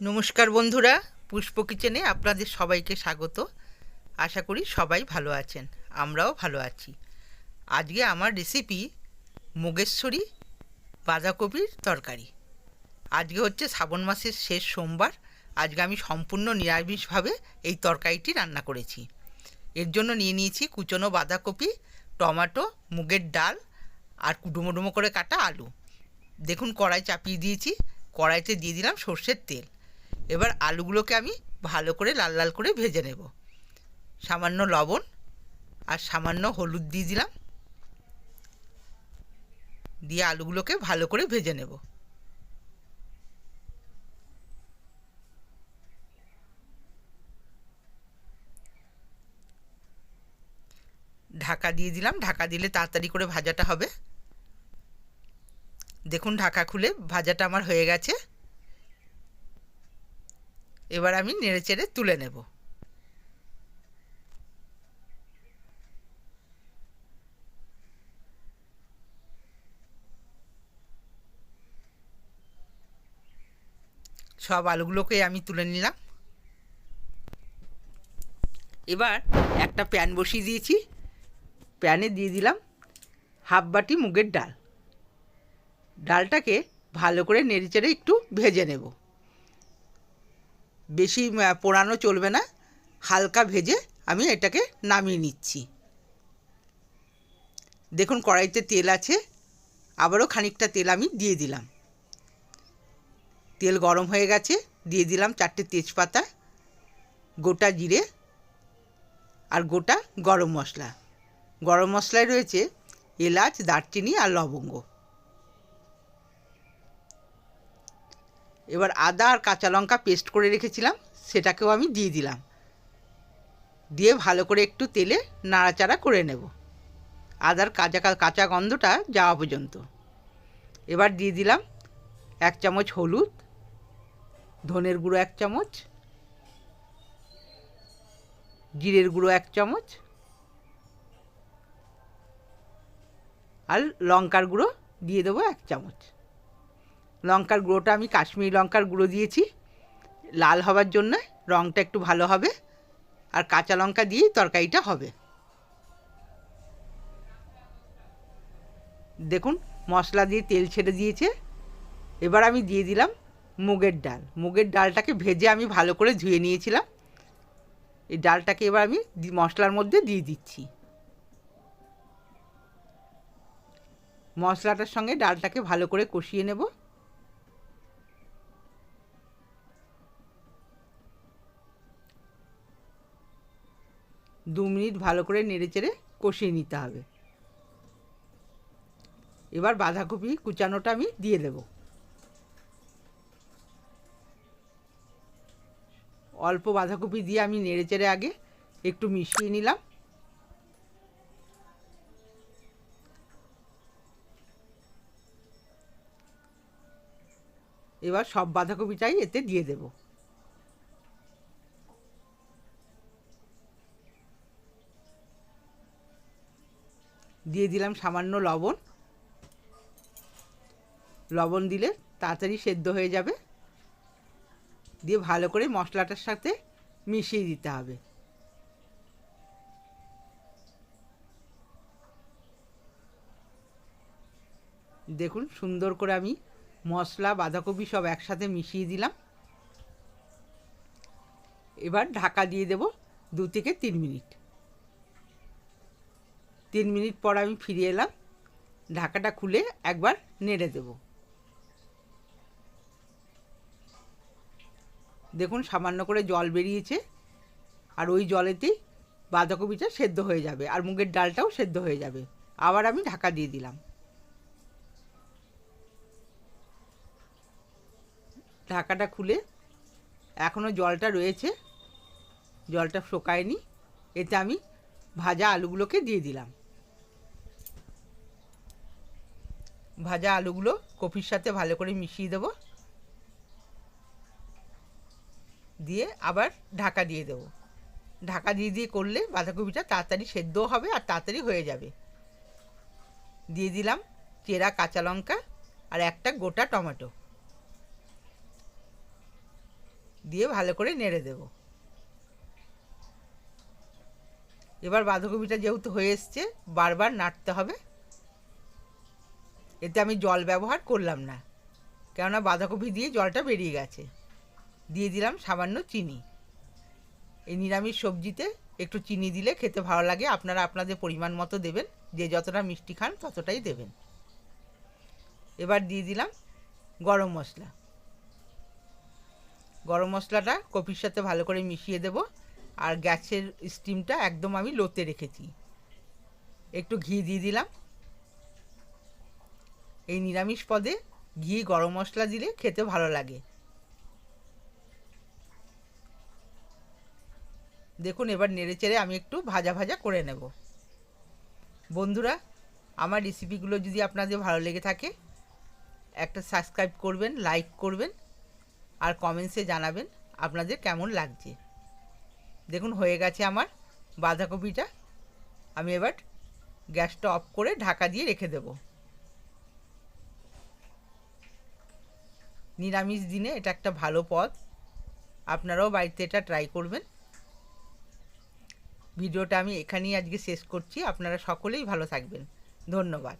নমস্কার বন্ধুরা, পুষ্প কিচেনে আপনাদের সবাইকে স্বাগত। আশা করি সবাই ভালো আছেন, আমরাও ভালো আছি। আজকে আমার রেসিপি মুগেশ্বরী বাঁধাকপির তরকারি। আজকে হচ্ছে শ্রাবণ মাসের শেষ সোমবার, আজকে আমি সম্পূর্ণ নিরামিষভাবে এই তরকারিটি রান্না করেছি। এর জন্য নিয়ে নিয়েছি কুচনো বাঁধাকপি, টমেটো, মুগের ডাল আর ডুমো ডুমো করে কাটা আলু। দেখুন কড়াই চাপিয়ে দিয়েছি, কড়াইতে দিয়ে দিলাম সর্ষের তেল। এবার আলুগুলোকে আমি ভালো করে লাল লাল করে ভেজে নেব। সামান্য লবণ আর সামান্য হলুদ দিয়ে দিলাম। দিয়ে আলুগুলোকে ভালো করে ভেজে নেব। ঢাকা দিয়ে দিলাম। ঢাকা দিলে তাড়াতাড়ি করে ভাজাটা হবে। দেখুন ঢাকা খুলে ভাজাটা আমার হয়ে গেছে। এবার আমি নেড়ে চেড়ে তুলে নেব। সব আলুগুলোকে আমি তুলে নিলাম। এবার একটা প্যান বসিয়ে দিয়েছি। প্যানে দিয়ে দিলাম হাফ বাটি মুগের ডাল। ডালটাকে ভালো করে নেড়েচেড়ে একটু ভেজে নেব। বেশি পোড়ানো চলবে না। হালকা ভেজে আমি এটাকে নামিয়ে নিচ্ছি। দেখুন, কড়াইতে তেল আছে। আবারও খানিকটা তেল আমি দিয়ে দিলাম। তেল গরম হয়ে গেছে। দিয়ে দিলাম চারটে তেজপাতা, গোটা জিরে আর গোটা গরম মশলা। গরম মশলায় রয়েছে এলাচ, দারচিনি আর লবঙ্গ। এবার আদা আর কাঁচা লঙ্কা পেস্ট করে রেখেছিলাম, সেটাকেও আমি দিয়ে দিলাম। দিয়ে ভালো করে একটু তেলে নাড়াচাড়া করে নেব। আদার কাঁচা কাঁচা গন্ধটা যাওয়া পর্যন্ত। এবার দিয়ে দিলাম এক চামচ হলুদ, ধনের গুঁড়ো এক চামচ, জিরের গুঁড়ো এক চামচ, আর লঙ্কার গুঁড়ো দিয়ে দেবো এক চামচ। লঙ্কার গুঁড়োটা আমি কাশ্মীরি লঙ্কার গুঁড়ো দিয়েছি। লাল হবার জন্য রঙটা একটু ভালো হবে। আর কাঁচা লঙ্কা দিয়েই তরকারিটা হবে। দেখুন, মশলা দিয়ে তেল ছেড়ে দিয়েছে। এবার আমি দিয়ে দিলাম মুগের ডাল। মুগের ডালটাকে ভেজে আমি ভালো করে ধুয়ে নিয়েছিলাম। এই ডালটাকে এবার আমি মশলার মধ্যে দিয়ে দিচ্ছি। মশলাটার সঙ্গে ডালটাকে ভালো করে কষিয়ে নেব। দু মিনিট ভালো করে নেড়েচেড়ে কষিয়ে নিতে হবে। এবার বাঁধাকপি কুচানোটা আমি দিয়ে দেব। অল্প বাঁধাকপি দিয়ে আমি নেড়েচেড়ে আগে একটু মিশিয়ে নিলাম। এবার সব বাঁধাকপিটাই এতে দিয়ে দেব। দিয়ে দিলাম সামান্য লবণ। লবণ দিলে তাড়াতাড়ি সেদ্ধ হয়ে যাবে। দিয়ে ভালো করে মশলাটার সাথে মিশিয়ে দিতে হবে। দেখুন সুন্দর করে আমি মশলা, বাঁধাকপি সব একসাথে মিশিয়ে দিলাম। এবার ঢাকা দিয়ে দেব দু থেকে তিন মিনিট। তিন মিনিট পর আমি ফিরে এলাম। ঢাকাটা খুলে একবার নেড়ে দেব। দেখুন, সামান্য করে জল বেরিয়েছে আর ওই জলেতেই বাঁধাকপিটা সেদ্ধ হয়ে যাবে আর মুগের ডালটাও সেদ্ধ হয়ে যাবে। আবার আমি ঢাকা দিয়ে দিলাম। ঢাকাটা খুলে এখনও জলটা রয়েছে, জলটা শোকায়নি। এতে আমি ভাজা আলুগুলোকে দিয়ে দিলাম। ভাজা আলুগুলো কপির সাথে ভালো করে মিশিয়ে দেব। দিয়ে আবার ঢাকা দিয়ে দেব। ঢাকা দিয়ে দিয়ে করলে বাঁধাকপিটা তাড়াতাড়ি সেদ্ধও হবে আর তাড়াতাড়ি হয়ে যাবে। দিয়ে দিলাম চেরা কাঁচা লঙ্কা আর একটা গোটা টমেটো। দিয়ে ভালো করে নেড়ে দেব। এবার বাঁধাকপিটা যেহেতু হয়ে এসছে, বারবার নাড়তে হবে। এতে আমি জল ব্যবহার করলাম না। কেননা বাঁধাকপি দিয়ে জলটা বেরিয়ে গেছে। দিয়ে দিলাম সামান্য চিনি। এই নিরামিষ সবজিতে একটু চিনি দিলে খেতে ভালো লাগে। আপনারা আপনাদের পরিমাণ মতো দেবেন। যে যতটা মিষ্টি খান ততটাই দেবেন। এবার দিয়ে দিলাম গরম মশলা। গরম মশলাটা কপির সাথে ভালো করে মিশিয়ে দেব। আর গ্যাসের স্টিমটা একদম আমি লোতে রেখেছি। একটু ঘি দিয়ে দিলাম। এই নিরামিষ পদে ঘি, গরম মশলা দিলে খেতে ভালো লাগে। দেখুন, এবার নেড়ে চেড়ে আমি একটু ভাজা ভাজা করে নেব। বন্ধুরা, আমার রেসিপিগুলো যদি আপনাদের ভালো লেগে থাকে, একটা সাবস্ক্রাইব করবেন লাইক করবেন, আর কমেন্টসে জানাবেন আপনাদের কেমন লাগছে। দেখুন, হয়ে গেছে আমার বাঁধাকপিটা। আমি এবার গ্যাসটা অফ করে ঢাকা দিয়ে রেখে দেব। নিরামিষ দিনে এটা একটা ভালো পদ আপনারাও বাড়িতে এটা ট্রাই করবেন। ভিডিওটা আমি এখানেই আজকে শেষ করছি। আপনারা সকলেই ভালো থাকবেন। ধন্যবাদ।